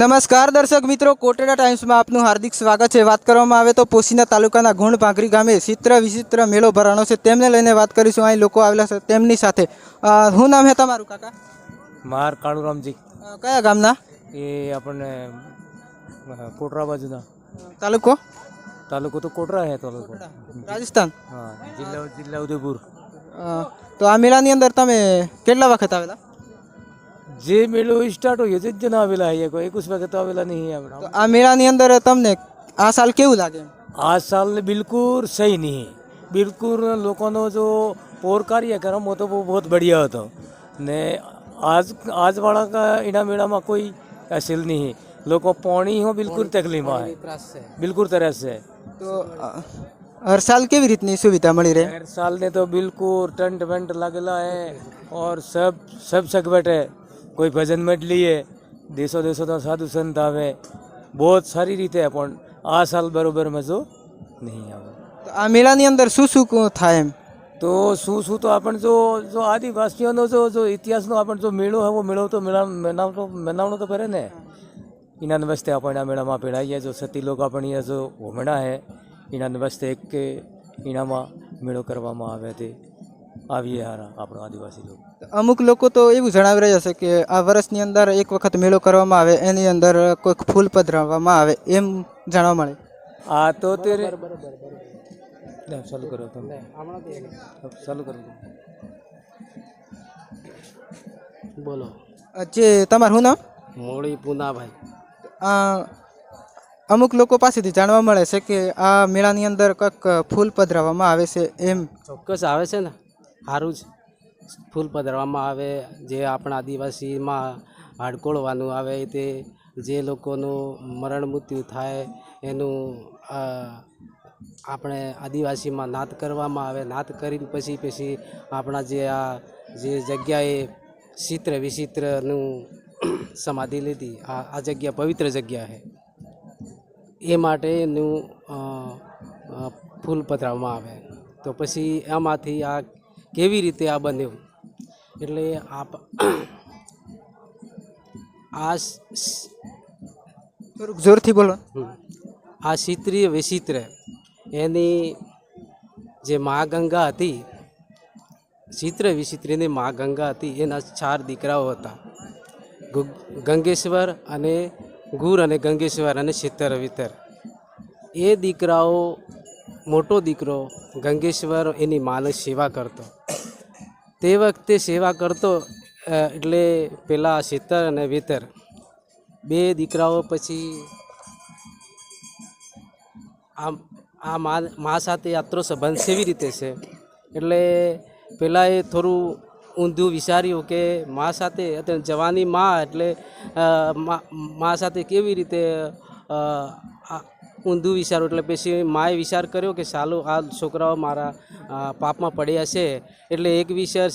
નમસ્કાર દર્શક મિત્રો કોટેડા ટાઈમ્સમાં આપનું હાર્દિક સ્વાગત છે. વાત કરવામાં આવે તો પોશીના તાલુકાના ગુણ ભાંગરી ગામે ચિત્ર વિચિત્ર મેળો ભરાણો છે. તેમને લઈને વાત કરીશું. અહીં લોકો આવેલા છે તેમની સાથે. શું નામ છે તમારું કાકા? માર કાળુરામજી. કયા ગામના? એ આપણને કોટરા બાજુના. તાલુકો? તાલુકો તો કોટરા હે તાલુકો. રાજસ્થાન? હા જિલ્લા જિલ્લા ઉદયપુર તો આ મેળાની અંદર તમે કેટલા વખત આવેલા? જે મેળો સ્ટાર્ટ હોય છે જ ના આવેલા હૈ કોઈ એકવીસ વખત તો આવેલા નહીં તો આપણે આ મેળાની અંદર તમને આ સાલ કેવું લાગે એમ? આ સાલ બિલકુલ સહી નહીં બિલકુલ લોકોનો જો પોર કાર્યક્રમ હતો वो बहुत बढ़िया હતો ને આજ આજ વાળા કા इना मेला में कोई हासिल नहीं है लोगों पानी हो बिल्कुल तकलीफ है बिल्कुल तरह से તો અ, હર સાલ કેવી રીતની સુવિધા મળી રહે हर साल ने तो बिल्कुल टेंट वेंट लगेला है और सब सब सगवट है કોઈ ભજન મંડલીએ દેશો દેશોના સાધુ સંત આવે બહુ જ સારી રીતે પણ આ સાલ બરોબર મજો નહીં આવે. આ મેળાની અંદર શું શું થાય એમ? તો શું શું તો આપણે જો જો આદિવાસીઓનો જો જો ઇતિહાસનો આપણે જો મેળો હવો મેળો તો મેળા મનાવતો મનાવણો તો કરે ને. એના નમસ્તે આપણે આ મેળામાં પેળાઈએ જો સતી લોકો આપણે જો હોમણા હે એના નમસ્તે એક એનામાં મેળો કરવામાં આવે તે આવીએ હારા આપણો આદિવાસી લોકો. અમુક લોકો તો એવું જણાવી રહ્યા છે કે આ વર્ષની અંદર એક વખત મેળો કરવામાં આવે એની અંદર કોઈક ફૂલ પધરાવવામાં આવે એમ જાણવા મળે. આ તો તેરે ચાલુ કરો તમે. ચાલુ કરો બોલો. જે તમારું શું નામ? મોડી પૂનાભાઈ. આ અમુક લોકો પાસેથી જાણવા મળે છે કે આ મેળાની અંદર કંઈક ફૂલ પધરાવવામાં આવે છે એમ. ચોક્કસ આવે છે ને. સારું જ. ફૂલ પધરવામાં આવે, જે આપણા આદિવાસીમાં હાડકોળવાનું આવે તે જે લોકોનું મરણ મૃત્યુ થાય, એનું આપણે આદિવાસીમાં નાત કરવામાં આવે, નાત કરીને પછી પછી આપણા જે આ, જે જગ્યાએ ચિત્ર વિચિત્રનું સમાધિ લીધી. આ આ જગ્યા પવિત્ર જગ્યા છે. એ માટેનું ફૂલ પધરાવવામાં આવે. તો પછી એમાંથી આ કેવી રીતે આ બન્યું એટલે આપ આ જોરથી બોલો. આ ચિત્રીય વિચિત્ર એની જે મા ગંગા હતી ચિત્ર વિચિત્રની મા ગંગા હતી એના ચાર દીકરાઓ હતા. ગંગેશ્વર અને ગુર અને ગંગેશ્વર અને શીતર વિતર એ દીકરાઓ મોટો દીકરો ગંગેશ્વર એની માને સેવા કરતો. તે વખતે સેવા કરતો એટલે પેલા શીતર અને વિતર. બે દીકરાઓ પછી આ આ મા મા સાથે યાત્રો સંબંધ કેવી રીતે છે. એટલે પહેલાં એ થોડું ઊંધું વિચાર્યું કે મા સાથે, અત્યારે જવાની મા એટલે મા સાથે કેવી રીતે ઊંધું વિચારો, એટલે પછી માએ વિચાર કર્યો કે સાલું આ છોકરાઓ મારા પાપમાં પડ્યા છે. એટલે એક વિચાર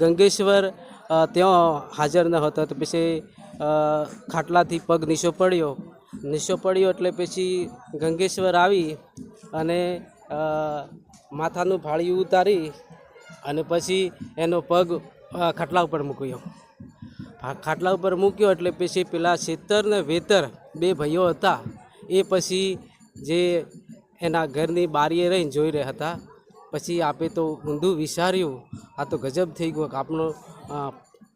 ગંગેશ્વર ત્યાં હાજર ન હતો. તો પછી ખાટલાથી પગ નીચો પડ્યો. નીચો પડ્યો એટલે પછી ગંગેશ્વર આવી અને માથાનું ભાળિયું ઉતારી અને પછી એનો પગ ખાટલા ઉપર મૂક્યો. ખાટલા ઉપર મૂક્યો એટલે પછી પેલા શેતર ને વેતર બે ભાઈઓ હતા. એ પછી જે એના ઘરની બારીએ રહીને જોઈ રહ્યા હતા, પછી આપે તો ઊંધું વિચાર્યું, આ તો ગજબ થઈ ગયો આપણો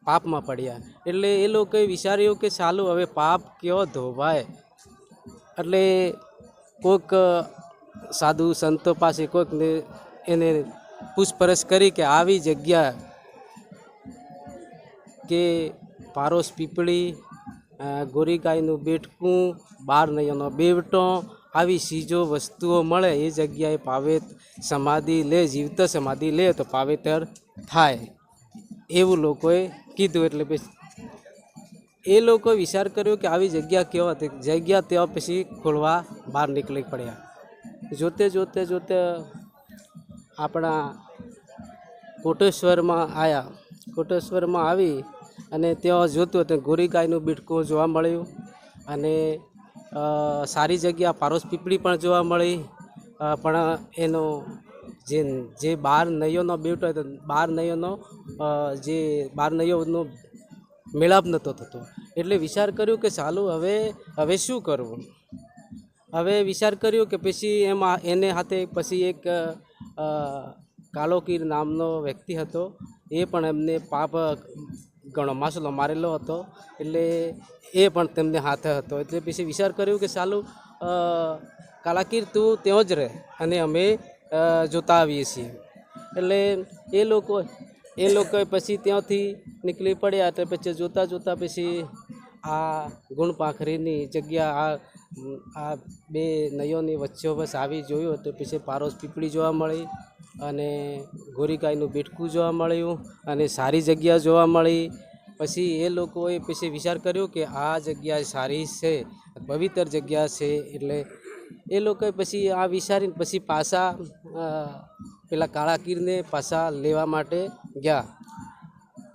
પાપમાં પડ્યા. એટલે એ લોકોએ વિચાર્યું કે ચાલો હવે પાપ કયો ધોવાય? એટલે કોઈક સાધુ સંતો પાસે કોઈકને એને પૂછપરછ કરી કે આવી જગ્યા કે પારોસ પીપળી અ, ગોરીગાયનું બેટકું બાર નૈયાનો બેવટો આવી ચીજો વસ્તુઓ મળે એ જગ્યાએ પાવેત સમાધિ લે જીવત સમાધિ લે તો પાવેતર થાય. એવું લોકોએ કીધું એટલે પછી એ લોકો વિચાર કર્યો કે આવી જગ્યા કેવા હતી જગ્યા ત્યાં પછી ખોલવા બહાર નીકળી પડ્યા. જોતે જોતે જોતે આપણા કોટેશ્વરમાં આવ્યા કોટેશ્વરમાં આવી અને ત્યાં જોતું તો ગોરી ગાયનું બીટકું જોવા મળ્યું અને સારી જગ્યા, પારોસ પીપળી પણ જોવા મળી. પણ એનો જે જે બાર નૈયોનો બેટ હતો, બાર નૈયોનો જે બાર નૈયોનો મેળાપ નહોતો થતો. એટલે વિચાર કર્યો કે ચાલુ હવે હવે શું કરવું? હવે વિચાર કર્યો કે પછી એમાં એને હાથે પછી એક કાલોકીર નામનો વ્યક્તિ હતો. એ પણ એમને પાપ ઘણો માસલો મારેલો હતો. એટલે એ પણ તેમને હાથે હતો. એટલે પછી વિચાર કર્યો કે ચાલું કાલાકીર તું ત્યાં જ રહે અને અમે જોતા આવીએ છીએ. એટલે એ લોકો, એ લોકોએ પછી ત્યાંથી નીકળી પડ્યા એટલે પછી જોતાં જોતાં પછી આ ગુણપાખરીની જગ્યા, આ આ બે નયોની વચ્ચે બસ આવી જોયું તો પછી પારોસ પીપળી જોવા મળી. અને ગોરીગાયનું બેટકું જોવા મળ્યું અને સારી જગ્યા જોવા મળી. પછી એ લોકોએ પછી વિચાર કર્યો કે આ જગ્યા સારી છે, પવિત્ર જગ્યા છે એટલે એ લોકોએ પછી આ વિચારીને પછી પાછા પેલા કાળાકીરને પાછા લેવા માટે ગયા.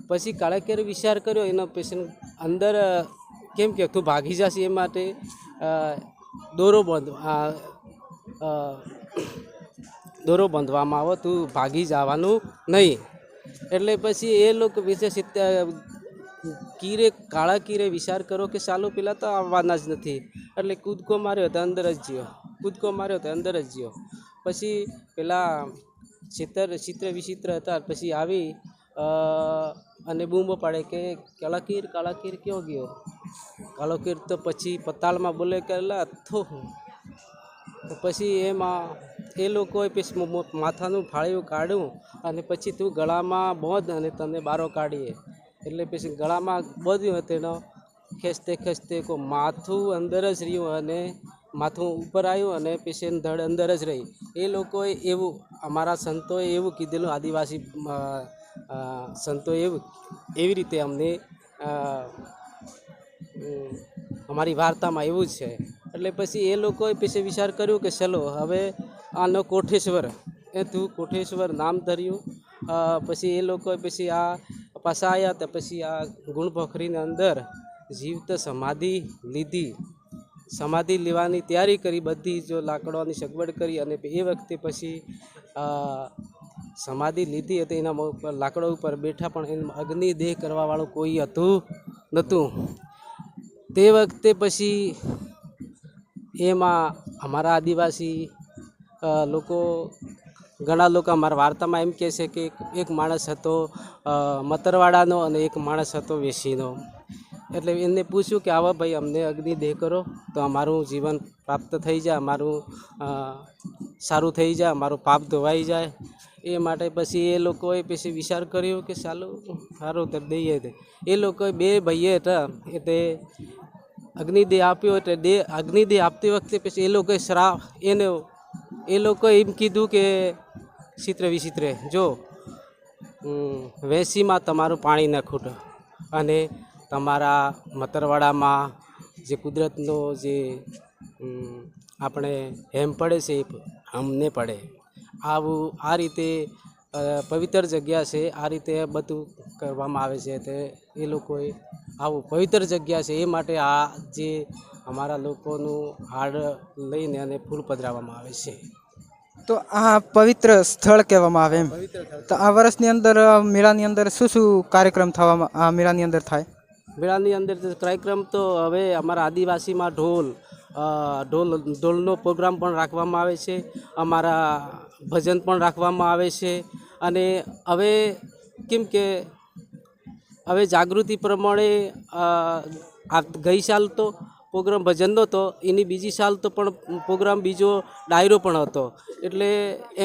પછી કાળાકીર વિચાર કર્યો એનો પેશન્ટ અંદર કેમ કે તું ભાગી જશે એ માટે દોરો બંધ દોરો બાંધવામાં આવે તું ભાગી જવાનું નહીં. એટલે પછી એ લોકો વિશે કીરે, કાળા કીરે વિચાર કરો કે ચાલો પેલા તો આવવાના જ નથી. એટલે કૂદકો માર્યો તો અંદર જ જ્યો કૂદકો માર્યો તો અંદર જ જ્યો પછી પેલા ચિત્ર ચિત્ર વિચિત્ર હતા. પછી આવી અને બૂમો પાડે કે કાળાકીર કાળાકીર ક્યો ગયો? કાળાકીર તો પછી પતાળમાં બોલે કે થો તો પછી એમાં એ લોકોએ પછી માથાનું ફાળ્યું કાઢ્યું અને પછી તું ગળામાં બોધ અને તને બારો કાઢીએ. એટલે પછી ગળામાં બોધ્યું તેનો ખેંચતે ખેંચતે કો માથું અંદર જ રહ્યું અને માથું ઉપર આવ્યું અને પછી ધડ અંદર જ રહી. એ લોકોએ એવું, અમારા સંતોએ એવું કીધેલું, આદિવાસી સંતોએ એવું, એવી રીતે અમને અમારી વાર્તામાં એવું છે. એટલે પછી એ લોકોએ પછી વિચાર કર્યો કે ચલો, હવે આનો કોઠેશ્વર. એ તું કોઠેશ્વર નામ ધર્યું. પછી એ લોકોએ પછી આ પાછા આવ્યા તો પછી આ ગુણપોખરીની અંદર જીવત સમાધિ લીધી. સમાધિ લેવાની તૈયારી કરી, બધી જો લાકડોની સગવડ કરી અને એ વખતે પછી સમાધિ લીધી હતી. એના ઉપર લાકડો ઉપર બેઠા પણ એમાં અગ્નિ દેહ કરવાવાળું કોઈ હતું નહોતું તે વખતે પછી એમાં અમારા આદિવાસી લોકો, ઘણા લોકો અમારા વાર્તામાં એમ કહે છે કે એક- માણસ હતો મતરવાડાનો અને એક માણસ હતો વેસીનો એટલે એમને પૂછ્યું કે, આવા ભાઈ, અમને અગ્નિ દેહ કરો, તો અમારું જીવન પ્રાપ્ત થઈ જાય, અમારું સારું થઈ જાય, અમારું પાપ ધોવાઈ જાય. એ માટે પછી એ લોકોએ પછી વિચાર કર્યો કે, ચાલો, સારું તો દઈએ તે. એ લોકોએ બે ભાઈએ હતા એટલે અગ્નિદેહ આપ્યો, એટલે દેહ અગ્નિદેહ આપતી વખતે પછી એ લોકોએ શ્રાપ એને એ લોકોએ એમ કીધું કે ચિત્ર વિચિત્રે જો વેસીમાં તમારું પાણી ન ખૂટે અને તમારા મતરવાડામાં જે કુદરતનો જે આપણે હેમ પડે છે એ અમને પડે. આવું, આ રીતે પવિત્ર જગ્યા છે, આ રીતે બધું કરવામાં આવે છે તે એ લોકોએ આવું પવિત્ર જગ્યા છે એ માટે આ જે અમારા લોકોનું હાડ લઈને અને ફૂલ પધરાવવામાં આવે છે. તો આ પવિત્ર સ્થળ કહેવામાં આવે એમ. તો આ વર્ષની અંદર મેળાની અંદર શું શું કાર્યક્રમ થવામાં આ મેળાની અંદર થાય? મેળાની અંદર કાર્યક્રમ તો હવે અમારા આદિવાસીમાં ઢોલ ઢોલ ઢોલનો પ્રોગ્રામ પણ રાખવામાં આવે છે. અમારા ભજન પણ રાખવામાં આવે છે. અને હવે કેમ કે હવે જાગૃતિ પ્રમાણે ગઈ સાલ તો પ્રોગ્રામ ભજનનો હતો એની બીજી સાલ તો પણ પ્રોગ્રામ બીજો ડાયરો પણ હતો. એટલે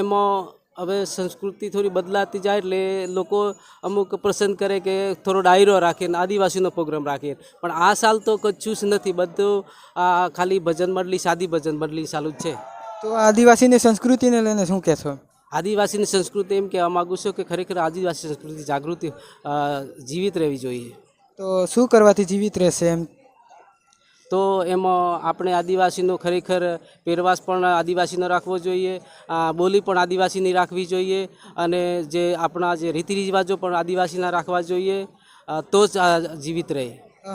એમાં હવે સંસ્કૃતિ થોડી બદલાતી જાય એટલે લોકો અમુક પસંદ કરે કે થોડો ડાયરો રાખે ને આદિવાસીનો પ્રોગ્રામ રાખીએ પણ આ સાલ તો કચ્છું જ નથી બધું આ ખાલી ભજન મંડળી સાદી ભજન મંડળી ચાલુ જ છે. તો આદિવાસીની સંસ્કૃતિને લઈને શું કહેશો? આદિવાસીની સંસ્કૃતિ એમ કહેવા માગું છું કે ખરેખર આદિવાસી સંસ્કૃતિ જાગૃતિ જીવિત રહેવી જોઈએ. તો શું કરવાથી જીવિત રહેશે એમ તો એમાં આપણે આદિવાસીનો ખરેખર પહેરવાશ પણ આદિવાસીનો રાખવો જોઈએ આ બોલી પણ આદિવાસીની રાખવી જોઈએ અને જે આપણા જે રીતિ રિવાજો પણ આદિવાસીના રાખવા જોઈએ તો જ જીવિત રહે.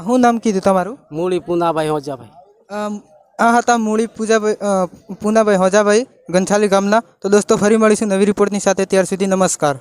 શું નામ કીધું તમારું? મૂળી પૂનાભાઈ હોજાભાઈ. આ હતા મૂળી પૂજાભાઈ પૂનાભાઈ હોજાભાઈ ગંછાલી ગામના. તો દોસ્તો ફરી મળીશું નવી રિપોર્ટની સાથે. ત્યાર સુધી નમસ્કાર.